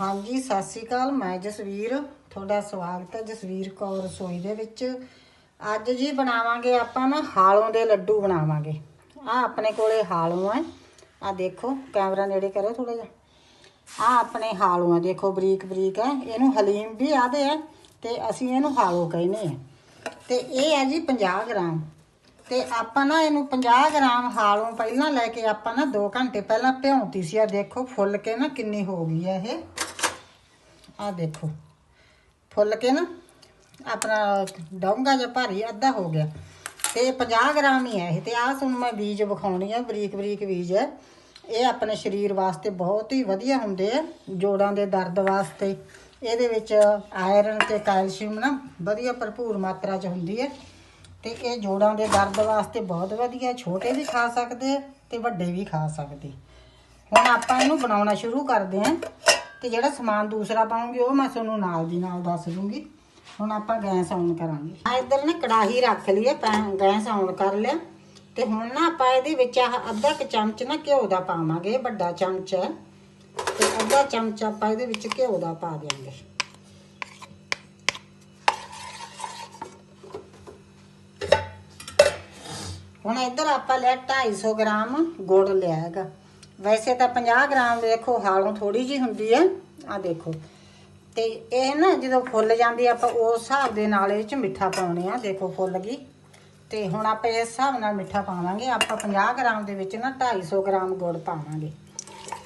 ਹਾਂਜੀ, ਸਤਿ ਸ਼੍ਰੀ ਅਕਾਲ। ਮੈਂ ਜਸਵੀਰ, ਤੁਹਾਡਾ ਸਵਾਗਤ ਹੈ ਜਸਵੀਰ ਕੌਰ ਰਸੋਈ ਦੇ ਵਿੱਚ। ਅੱਜ ਜੀ ਬਣਾਵਾਂਗੇ ਆਪਾਂ ਨਾ ਹਾਲੋਂ ਦੇ ਲੱਡੂ ਬਣਾਵਾਂਗੇ। ਆ ਆਪਣੇ ਕੋਲੇ ਹਾਲੋਂ ਹੈ। ਆ ਦੇਖੋ, ਕੈਮਰਾ ਨੇੜੇ ਕਰੋ ਥੋੜਾ ਜਿਹਾ। ਆ ਆਪਣੇ ਹਾਲੋਂ ਹੈ। ਦੇਖੋ ਬਰੀਕ ਬਰੀਕ ਹੈ। ਇਹਨੂੰ ਹਲੀਮ ਵੀ ਆਦੇ ਹੈ ਤੇ ਅਸੀਂ ਇਹਨੂੰ ਹਾਲੋ ਕਹਿੰਦੇ ਆ ਤੇ ਇਹ ਹੈ ਜੀ 50 ਗ੍ਰਾਮ। ਤੇ ਆਪਾਂ ਨਾ ਇਹਨੂੰ 50 ਗ੍ਰਾਮ ਹਾਲੋਂ ਪਹਿਲਾਂ ਲੈ ਕੇ ਆਪਾਂ ਨਾ 2 ਘੰਟੇ ਪਹਿਲਾਂ ਭਿਉਂਤੀ ਸੀ। ਆ ਦੇਖੋ, ਫੁੱਲ ਕੇ ਨਾ ਕਿੰਨੀ ਹੋ ਗਈ ਹੈ ਇਹ। ਆ ਦੇਖੋ। ਫੁੱਲ ਕੇ ਨਾ ਆਪਣਾ ਡੋਂਗਾ ਜਿਹਾ ਭਾਰੀ ਅੱਧਾ ਹੋ ਗਿਆ। ਤੇ ਇਹ 50 ਗ੍ਰਾਮ ਹੀ ਹੈ ਇਹ ਤੇ ਆਹ ਤੁਹਾਨੂੰ ਮੈਂ ਬੀਜ ਵਿਖਾਉਣੀ ਆ, ਬਰੀਕ ਬਰੀਕ ਬੀਜ ਹੈ। ਇਹ ਆਪਣੇ ਸਰੀਰ ਵਾਸਤੇ ਬਹੁਤ ਹੀ ਵਧੀਆ ਹੁੰਦੇ ਆ, ਜੋੜਾਂ ਦੇ ਦਰਦ ਵਾਸਤੇ। ਇਹਦੇ ਵਿੱਚ ਆਇਰਨ ਤੇ ਕੈਲਸ਼ੀਅਮ ਨਾ ਵਧੀਆ ਭਰਪੂਰ ਮਾਤਰਾ 'ਚ ਹੁੰਦੀ ਹੈ। ਤੇ ਇਹ ਜੋੜਾਂ ਦੇ ਦਰਦ ਵਾਸਤੇ ਬਹੁਤ ਵਧੀਆ ਛੋਟੇ ਵੀ ਖਾ ਸਕਦੇ ਆ ਤੇ ਵੱਡੇ ਵੀ ਖਾ ਸਕਦੇ ਹੁਣ ਆਪਾਂ ਇਹਨੂੰ ਬਣਾਉਣਾ ਸ਼ੁਰੂ ਕਰਦੇ ਹਾਂ। ਤੇ ਜਿਹੜਾ ਸਮਾਨ ਦੂਸਰਾ ਪਾਉਂਗੀ, ਉਹ ਮੈਂ ਤੁਹਾਨੂੰ ਨਾਲ ਦੀ ਨਾਲ ਦੱਸ ਦੂੰਗੀ। ਹੁਣ ਆਪਾਂ ਗੈਸ ਆਨ ਕਰਾਂਗੇ। ਆ ਇੱਧਰ ਨੇ ਕੜਾਹੀ ਰੱਖ ਲਈ ਹੈ ਗੈਸ ਆਨ ਕਰ ਲਿਆ। ਤੇ ਹੁਣ ਨਾ ਆਪਾਂ ਇਹਦੇ ਵਿੱਚ ਆਹ ਅੱਧਾ ਕੁ ਚਮਚ ਨਾ ਘਿਓ ਦਾ ਪਾਵਾਂਗੇ ਵੱਡਾ ਚਮਚ ਹੈ। ਤੇ ਅੱਧਾ ਚਮਚ ਆਪਾਂ ਇਹਦੇ ਵਿੱਚ ਘਿਓ ਦਾ ਪਾ ਦਿਆਂਗੇ। ਹੁਣ ਇੱਧਰ ਆਪਾਂ ਲਿਆ 250 ਗ੍ਰਾਮ ਗੁੜ ਲਿਆ ਹੈਗਾ। ਵੈਸੇ ਤਾਂ 50 ਗ੍ਰਾਮ ਦੇਖੋ ਹਾਲੋਂ ਥੋੜੀ ਜੀ ਹੁੰਦੀ ਹੈ। ਆ ਦੇਖੋ। ਤੇ ਇਹ ਨਾ ਜਦੋਂ ਫੁੱਲ ਜਾਂਦੀ ਆਪਾਂ ਉਸ ਹਿਸਾਬ ਦੇ ਨਾਲ ਇਹ ਚ ਮਿੱਠਾ ਪਾਉਣੇ ਆ। ਦੇਖੋ ਫੁੱਲ ਗਈ। ਤੇ ਹੁਣ ਆਪਾਂ ਇਸ ਹਿਸਾਬ ਨਾਲ ਮਿੱਠਾ ਪਾਵਾਂਗੇ। ਆਪਾਂ 50 ਗ੍ਰਾਮ ਦੇ ਵਿੱਚ ਨਾ 250 ਗ੍ਰਾਮ ਗੁੜ ਪਾਵਾਂਗੇ।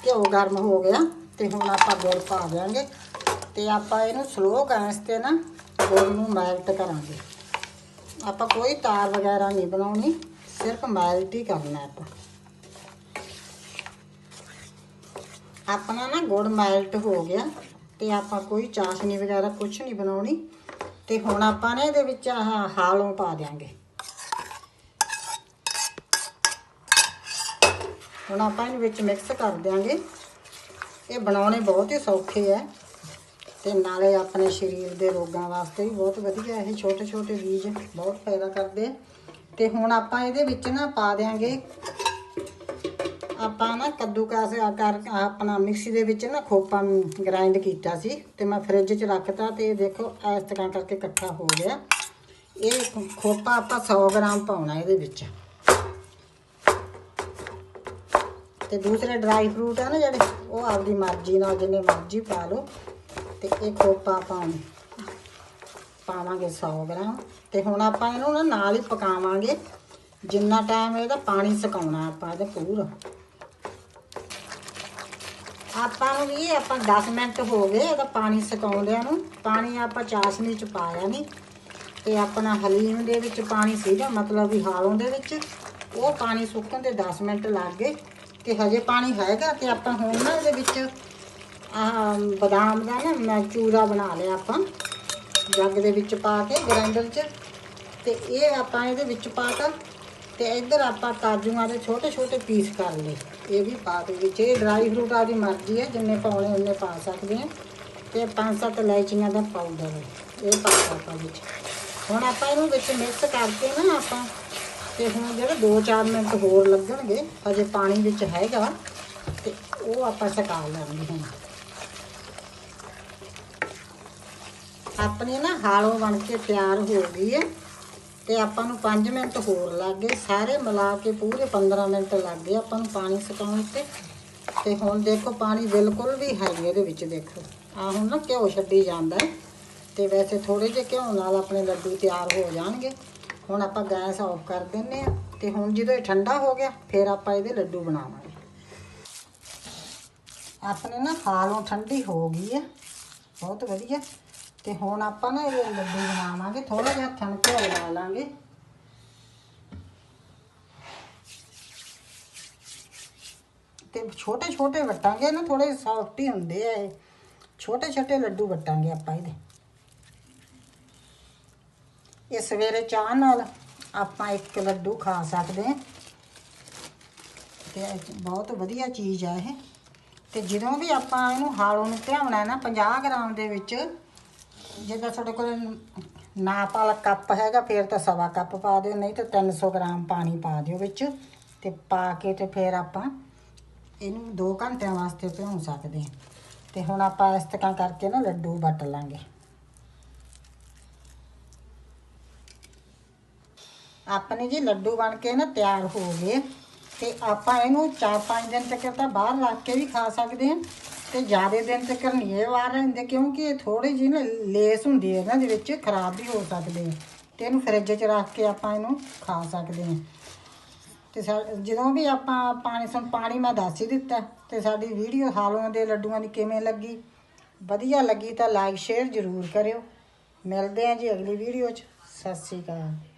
ਘਿਓ ਗਰਮ ਹੋ ਗਿਆ ਤੇ ਹੁਣ ਆਪਾਂ ਗੁੜ ਪਾ ਦਿਆਂਗੇ। ਤੇ ਆਪਾਂ ਇਹਨੂੰ ਸਲੋ ਗੈਸ ਤੇ ਨਾ ਗੁੜ ਨੂੰ ਮੈਲਟ ਕਰਾਂਗੇ। ਆਪਾਂ ਕੋਈ ਤਾਰ ਵਗੈਰਾ ਨਹੀਂ ਬਣਾਉਣੀ। ਸਿਰਫ ਮੈਲਟ ਹੀ ਕਰਨਾ ਆਪਾਂ। ਆਪਣਾ ਨਾ ਗੁੜ ਮੈਲਟ ਹੋ ਗਿਆ ਤੇ ਆਪਾਂ ਕੋਈ ਚਾਸ਼ਨੀ ਵਗੈਰਾ ਕੁਝ ਨਹੀਂ ਬਣਾਉਣੀ ਤੇ ਹੁਣ ਆਪਾਂ ਨੇ ਇਹਦੇ ਵਿੱਚ ਆਹ ਹਾਲੋਂ ਪਾ ਦਿਆਂਗੇ। ਹੁਣ ਆਪਾਂ ਇਹਨੂੰ ਵਿੱਚ ਮਿਕਸ ਕਰ ਦਿਆਂਗੇ। ਇਹ ਬਣਾਉਣੇ ਬਹੁਤ ਹੀ ਸੌਖੇ ਹੈ ਤੇ ਨਾਲੇ ਆਪਣੇ ਸਰੀਰ ਦੇ ਰੋਗਾਂ ਵਾਸਤੇ ਵੀ ਬਹੁਤ ਵਧੀਆ, ਇਹ ਛੋਟੇ ਛੋਟੇ ਬੀਜ ਬਹੁਤ ਫਾਇਦਾ ਕਰਦੇ ਆ ਤੇ ਹੁਣ ਆਪਾਂ ਇਹਦੇ ਵਿੱਚ ਨਾ ਪਾ ਦਿਆਂਗੇ ਆਪਾਂ ਨਾ ਕੱਦੂਕਾਸ ਕਰ, ਆਪਣਾ ਮਿਕਸੀ ਦੇ ਵਿੱਚ ਨਾ ਖੋਪਾ ਗ੍ਰਾਈਂਡ ਕੀਤਾ ਸੀ ਤੇ ਮੈਂ ਫ੍ਰਿਜ 'ਚ ਰੱਖਤਾ ਤੇ ਇਹ ਦੇਖੋ ਇਸ ਤਰ੍ਹਾਂ ਕਰਕੇ ਇਕੱਠਾ ਹੋ ਗਿਆ। ਇਹ ਖੋਪਾ ਆਪਾਂ 100 ਗ੍ਰਾਮ ਪਾਉਣਾ ਇਹਦੇ ਵਿੱਚ। ਤੇ ਦੂਸਰੇ ਡਰਾਈ ਫਰੂਟ ਆ ਨਾ ਜਿਹੜੇ, ਉਹ ਆਪਦੀ ਮਰਜ਼ੀ ਨਾਲ ਜਿੰਨੇ ਮਰਜ਼ੀ ਪਾ ਲਓ ਤੇ ਇਹ ਖੋਪਾ ਪਾਉਣ ਪਾਵਾਂਗੇ 100 ਗ੍ਰਾਮ। ਤੇ ਹੁਣ ਆਪਾਂ ਇਹਨੂੰ ਨਾ ਨਾਲ ਹੀ ਪਕਾਵਾਂਗੇ। ਜਿੰਨਾ ਟਾਈਮ ਇਹਦਾ ਪਾਣੀ ਸੁਕਾਉਣਾ ਆਪਾਂ ਇਹਦਾ ਪੂਰਾ। ਆਪਾਂ ਨੂੰ ਵੀ ਆਪਾਂ 10 ਮਿੰਟ ਹੋ ਗਏ, ਇਹਦਾ ਪਾਣੀ ਸੁਕਾਉਂਦਿਆਂ ਨੂੰ। ਪਾਣੀ ਆਪਾਂ ਚਾਸ਼ਨੀ ਚ ਪਾਇਆ ਨਹੀਂ ਤੇ ਆਪਣਾ ਹਲੀਮ ਦੇ ਵਿੱਚ ਪਾਣੀ ਸੀਗਾ, ਮਤਲਬ ਵੀ ਹਾਲੋਂ ਦੇ ਵਿੱਚ। ਉਹ ਪਾਣੀ ਸੁੱਕਣ ਦੇ 10 ਮਿੰਟ ਲੱਗ ਗਏ। ਤੇ ਹਜੇ ਪਾਣੀ ਹੈਗਾ ਤੇ ਆਪਾਂ ਹੁਣ ਨਾ ਇਹਦੇ ਵਿੱਚ ਆਹ ਬਦਾਮ ਦਾ ਨਾ ਮੈਂ ਚੂਰਾ ਬਣਾ ਲਿਆ ਆਪਾਂ, ਜੱਗ ਦੇ ਵਿੱਚ ਪਾ ਕੇ ਗ੍ਰਾਈਂਡਰ 'ਚ। ਤੇ ਇਹ ਆਪਾਂ ਇਹਦੇ ਵਿੱਚ ਪਾਤਾ ਤੇ ਇੱਧਰ ਆਪਾਂ ਕਾਜੂਆਂ ਦੇ ਛੋਟੇ ਛੋਟੇ ਪੀਸ ਕਰ ਲਏ। ਇਹ ਵੀ ਪਾ ਦੇ ਵਿੱਚ, ਇਹ ਡਰਾਈ ਫਰੂਟ ਆਪਦੀ ਮਰਜ਼ੀ ਹੈ, ਜਿੰਨੇ ਪਾਉਣੇ ਉਹਨੇ ਪਾ ਸਕਦੇ ਆ ਤੇ ਪੰਜ ਸੱਤ ਇਲਾਇਚੀਆਂ ਦਾ ਪਾਊਡਰ ਇਹ ਪਾ ਆਪਾਂ ਵਿੱਚ। ਹੁਣ ਆਪਾਂ ਇਹਨੂੰ ਵਿੱਚ ਮਿਕਸ ਕਰਕੇ ਨਾ ਆਪਾਂ, ਤੇ ਹੁਣ ਜਿਹੜੇ 2-4 ਮਿੰਟ ਹੋਰ ਲੱਗਣਗੇ, ਹਜੇ ਪਾਣੀ ਵਿੱਚ ਹੈਗਾ, ਤੇ ਉਹ ਆਪਾਂ ਸੁਕਾ ਲੈਂਦੇ ਹੁਣ ਆਪਣੇ ਨਾ ਹਾਲੋ ਬਣ ਕੇ ਤਿਆਰ ਹੋ ਗਈ ਹੈ। ਤੇ ਆਪਾਂ ਨੂੰ 5 ਮਿੰਟ ਹੋਰ ਲੱਗ ਗਏ। ਸਾਰੇ ਮਿਲਾ ਕੇ ਪੂਰੇ 15 ਮਿੰਟ ਲੱਗ ਗਏ ਆਪਾਂ ਨੂੰ ਪਾਣੀ ਸੁਕਾਉਣ ਤੇ। ਤੇ ਹੁਣ ਦੇਖੋ ਪਾਣੀ ਬਿਲਕੁਲ ਵੀ ਹੈ ਨਹੀਂ ਇਹਦੇ ਵਿੱਚ, ਦੇਖੋ। ਆ ਹੁਣ ਨਾ ਘਿਓ ਛੱਡੀ ਜਾਂਦਾ ਹੈ। ਤੇ ਵੈਸੇ ਥੋੜੇ ਜਿਹੇ ਘਿਓ ਨਾਲ ਆਪਣੇ ਲੱਡੂ ਤਿਆਰ ਹੋ ਜਾਣਗੇ। ਹੁਣ ਆਪਾਂ ਗੈਸ ਆਫ ਕਰ ਦਿੰਨੇ ਆ ਤੇ ਹੁਣ ਜਦੋਂ ਇਹ ਠੰਡਾ ਹੋ ਗਿਆ, ਫਿਰ ਆਪਾਂ ਇਹਦੇ ਲੱਡੂ ਬਣਾਵਾਂਗੇ। ਆਪਣੇ ਨਾ ਹਾਲੋਂ ਠੰਡੀ ਹੋ ਗਈ ਆ ਬਹੁਤ ਵਧੀਆ। ਤੇ ਹੁਣ ਆਪਾਂ ਨਾ ਇਹ ਲੱਡੂ ਬਣਾਵਾਂਗੇ ਥੋੜਾ ਜਿਹਾ ਹੱਥਾਂ ਨੂੰ ਘਿਓ ਲਾ ਲਾਂਗੇ। ਤੇ ਛੋਟੇ ਛੋਟੇ ਵਟਾਂਗੇ ਨਾ ਥੋੜੇ ਸੌਫਟ ਹੀ ਹੁੰਦੇ ਆ ਇਹ। ਛੋਟੇ ਛੋਟੇ ਲੱਡੂ ਵਟਾਂਗੇ ਆਪਾਂ ਇਹਦੇ। ਇਹ ਸਵੇਰੇ ਚਾਹ ਨਾਲ ਆਪਾਂ ਇੱਕ ਲੱਡੂ ਖਾ ਸਕਦੇ ਹਾਂ। ਤੇ ਬਹੁਤ ਵਧੀਆ ਚੀਜ਼ ਆ ਇਹ। ਤੇ ਜਦੋਂ ਵੀ ਆਪਾਂ ਇਹਨੂੰ ਹਾਲੋਂ ਨੂੰ ਧਿਆਉਣਾ ਨਾ 50 ਗ੍ਰਾਮ ਦੇ ਵਿੱਚ ਜੇ ਤੁਹਾਡੇ ਕੋਲ ਨਾਪ ਵਾਲਾ ਕੱਪ ਹੈਗਾ, ਫਿਰ ਤਾਂ ਸਵਾ ਕੱਪ ਪਾ ਦਿਓ, ਨਹੀਂ ਤਾਂ 300 ਗ੍ਰਾਮ ਪਾਣੀ ਪਾ ਦਿਓ ਵਿੱਚ ਤੇ ਪਾ ਕੇ ਤੇ ਫਿਰ ਆਪਾਂ ਇਹਨੂੰ 2 ਘੰਟਿਆਂ ਵਾਸਤੇ ਭਿਉਂ ਸਕਦੇ ਹਾਂ। ਤੇ ਹੁਣ ਆਪਾਂ ਇਸ ਤਰ੍ਹਾਂ ਕਰਕੇ ਨਾ ਲੱਡੂ ਵੱਟ ਲਾਂਗੇ। ਆਪਣੇ ਜੀ ਲੱਡੂ ਬਣ ਕੇ ਨਾ ਤਿਆਰ ਹੋ ਗਏ ਤੇ ਆਪਾਂ ਇਹਨੂੰ 4-5 ਦਿਨ ਤੱਕ ਤਾਂ ਬਾਹਰ ਰੱਖ ਕੇ ਵੀ ਖਾ ਸਕਦੇ ਹਾਂ। ਤੇ ਜ਼ਿਆਦਾ ਦਿਨ ਤੱਕ ਨਹੀਂ ਇਹ ਬਾਹਰ ਰਹਿੰਦੇ, ਕਿਉਂਕਿ ਇਹ ਥੋੜੀ ਜਿਹੀ ਨਾ ਲੇਸ ਹੁੰਦੀ ਹੈ ਇਹਨਾਂ ਦੇ ਵਿੱਚ, ਖਰਾਬ ਵੀ ਹੋ ਸਕਦੇ ਆ। ਤੇ ਇਹਨੂੰ ਫਰਿੱਜ 'ਚ ਰੱਖ ਕੇ ਆਪਾਂ ਇਹਨੂੰ ਖਾ ਸਕਦੇ ਹਾਂ ਤੇ ਸਾ- ਜਦੋਂ ਵੀ ਆਪਾਂ ਪਾਣੀ ਸੁਣ ਪਾਣੀ ਮੈਂ ਦੱਸ ਹੀ ਦਿੱਤਾ, ਤੇ ਸਾਡੀ ਵੀਡੀਓ ਹਾਲੋਂ ਦੇ ਲੱਡੂਆਂ ਦੀ ਕਿਵੇਂ ਲੱਗੀ? ਵਧੀਆ ਲੱਗੀ ਤਾਂ ਲਾਈਕ ਸ਼ੇਅਰ ਜ਼ਰੂਰ ਕਰਿਓ। ਮਿਲਦੇ ਹਾਂ ਜੀ ਅਗਲੀ ਵੀਡੀਓ 'ਚ। ਸਤਿ ਸ਼੍ਰੀ ਅਕਾਲ।